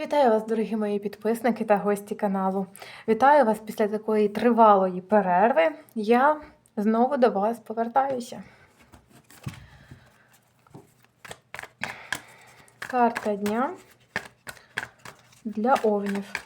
Вітаю вас, дорогі мої підписники та гості каналу. Вітаю вас після такої тривалої перерви. Я знову до вас повертаюся. Карта дня для овнів.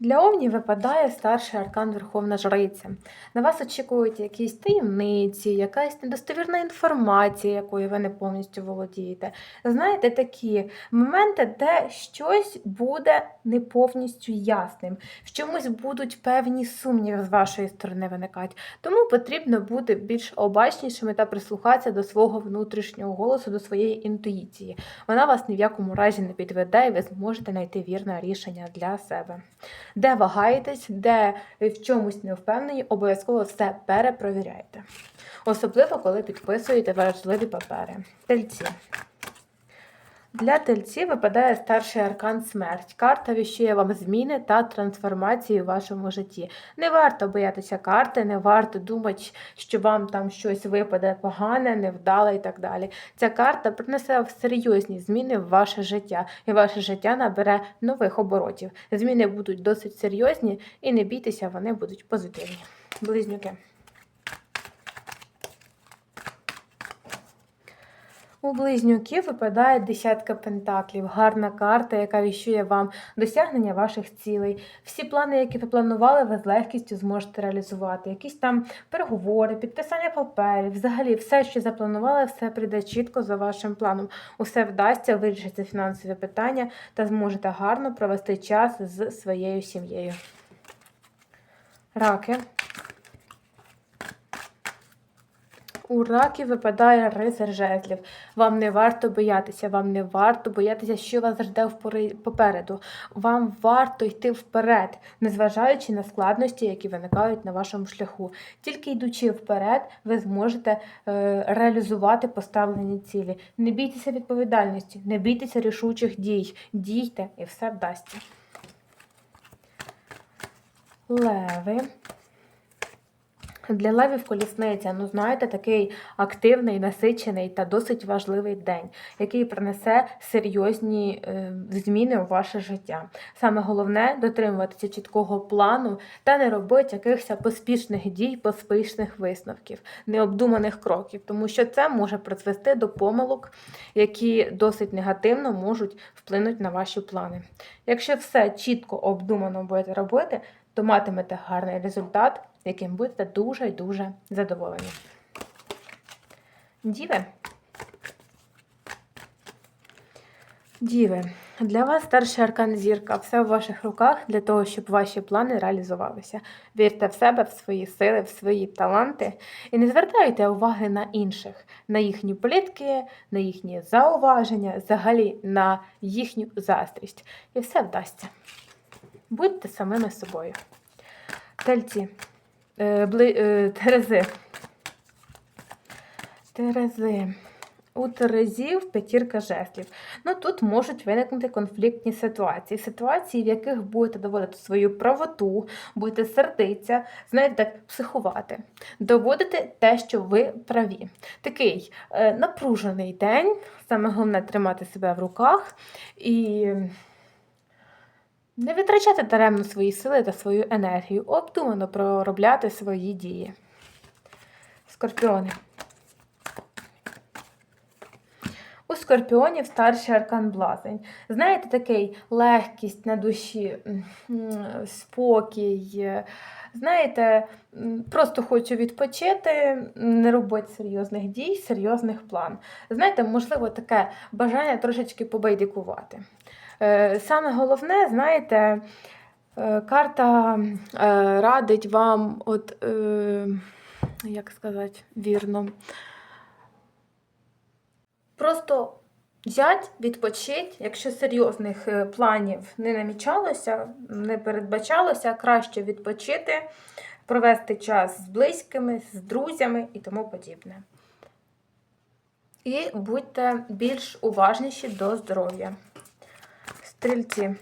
Для овнів випадає старший аркан Верховна Жриця. На вас очікують якісь таємниці, якась недостовірна інформація, якою ви не повністю володієте. Знаєте, такі моменти, де щось буде не повністю ясним, в чомусь будуть певні сумніви з вашої сторони виникати. Тому потрібно бути більш обачнішими та прислухатися до свого внутрішнього голосу, до своєї інтуїції. Вона вас ні в якому разі не підведе, і ви зможете знайти вірне рішення для себе. Де вагаєтесь, де в чомусь не впевнені, обов'язково все перепровіряйте. Особливо, коли підписуєте важливі папери. Тельці. Для тельців випадає старший аркан смерть. Карта віщує вам зміни та трансформації у вашому житті. Не варто боятися карти, не варто думати, що вам там щось випаде погане, невдале і так далі. Ця карта принесе серйозні зміни в ваше життя, і ваше життя набере нових оборотів. Зміни будуть досить серйозні і не бійтеся, вони будуть позитивні. Близнюки. У близнюків випадає десятка пентаклів, гарна карта, яка віщує вам досягнення ваших цілей. Всі плани, які ви планували, ви з легкістю зможете реалізувати. Якісь там переговори, підписання паперів, взагалі все, що запланували, все прийде чітко за вашим планом. Усе вдасться, вирішиться фінансові питання та зможете гарно провести час з своєю сім'єю. Раки. У раків випадає рицар жезлів. Вам не варто боятися, вам не варто боятися, що вас жде попереду. Вам варто йти вперед, незважаючи на складності, які виникають на вашому шляху. Тільки йдучи вперед, ви зможете е, реалізувати поставлені цілі. Не бійтеся відповідальності, не бійтеся рішучих дій. Дійте і все вдасться. Леви. Для левів колісниця, ну знаєте, такий активний, насичений та досить важливий день, який принесе серйозні е, зміни у ваше життя. Саме головне дотримуватися чіткого плану та не робити якихось поспішних дій, поспішних висновків, необдуманих кроків, тому що це може призвести до помилок, які досить негативно можуть вплинути на ваші плани. Якщо все чітко обдумано будете робити, то матимете гарний результат, яким будете дуже і дуже задоволені. Діви. Діви, для вас старший аркан зірка, все в ваших руках для того, щоб ваші плани реалізувалися. Вірте в себе, в свої сили, в свої таланти і не звертайте уваги на інших, на їхні плітки, на їхні зауваження, взагалі на їхню заздрість. І все вдасться. Будьте самими собою. Тельці, е, бли, е, Терези. Терези. У Терезів п'ятірка жезлів. Ну тут можуть виникнути конфліктні ситуації. Ситуації, в яких будете доводити свою правоту, будете сердитися, знаєте, так психувати, доводити те, що ви праві. Такий е, напружений день. Саме головне тримати себе в руках і не витрачати даремно свої сили та свою енергію, обдумано проробляти свої дії. Скорпіони. У скорпіонів старший аркан блазень. Знаєте, такий легкість на душі, спокій. Знаєте, просто хочу відпочити, не робити серйозних дій, серйозних план. Знаєте, можливо, таке бажання трошечки побайдикувати. Е, Саме головне, знаєте, е, карта е, радить вам, от, як сказати, вірно, просто взять, відпочить, якщо серйозних е, планів не намічалося, не передбачалося, краще відпочити, провести час з близькими, з друзями і тому подібне. І будьте більш уважніші до здоров'я. Стрільці.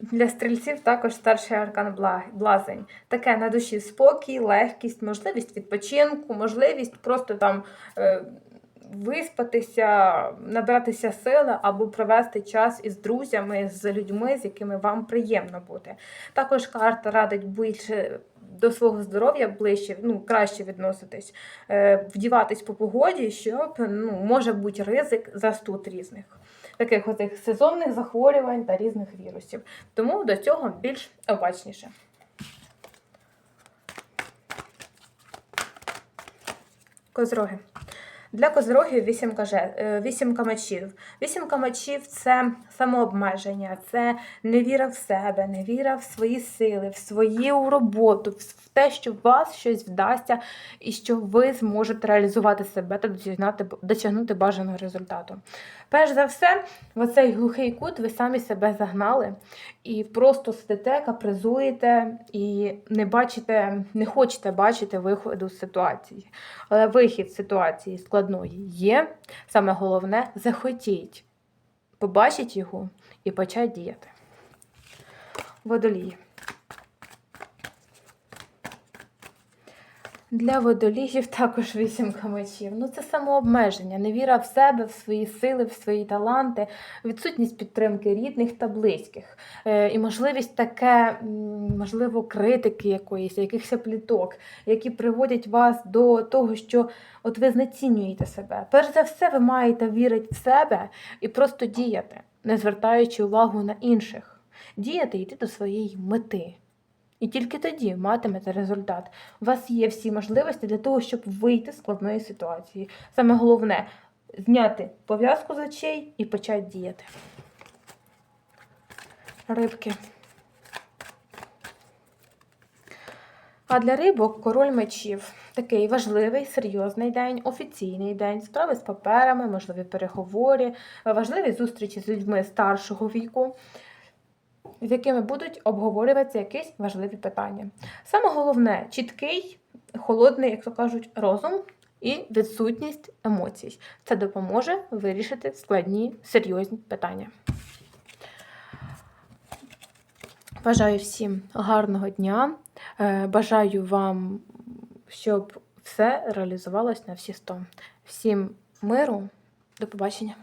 Для стрільців також старший аркан блазень. Таке на душі спокій, легкість, можливість відпочинку, можливість просто там е, виспатися, набратися сили або провести час із друзями, з людьми, з якими вам приємно бути. Також карта радить більше до свого здоров'я ближче, ну, краще відноситись, е, вдіватись по погоді, щоб ну, може бути ризик застуд різних. Таких оцих сезонних захворювань та різних вірусів. Тому до цього більш обачніше. Козроги. Для козрогів вісімка, же- е, мечів. Вісімка мечів це самообмеження, це невіра в себе, невіра в свої сили, в свою роботу, в те, що вас щось вдасться і що ви зможете реалізувати себе та досягнути, досягнути бажаного результату. Перш за все, в оцей глухий кут ви самі себе загнали і просто сидите, капризуєте і не бачите, не хочете бачити виходу з ситуації. Але вихід з ситуації складної є. Саме головне захотіть побачити його і почати діяти. Водолії. Для водоліїв також вісімка мечів. Ну це самообмеження, невіра в себе, в свої сили, в свої таланти, відсутність підтримки рідних та близьких. Е, і можливість таке, можливо, критики якоїсь, якихось пліток, які приводять вас до того, що от ви знецінюєте себе. Перш за все, ви маєте вірити в себе і просто діяти, не звертаючи увагу на інших. Діяти йти до своєї мети. І тільки тоді матимете результат. У вас є всі можливості для того, щоб вийти з складної ситуації. Саме головне зняти пов'язку з очей і почати діяти. Рибки. А для рибок король мечів. Такий важливий, серйозний день, офіційний день, справи з паперами, можливі переговори, важливі зустрічі з людьми старшого віку з якими будуть обговорюватися якісь важливі питання. Саме головне чіткий, холодний, як то кажуть, розум і відсутність емоцій. Це допоможе вирішити складні серйозні питання. Бажаю всім гарного дня. Е, Бажаю вам, щоб все реалізувалось на всі 100. Всім миру, до побачення.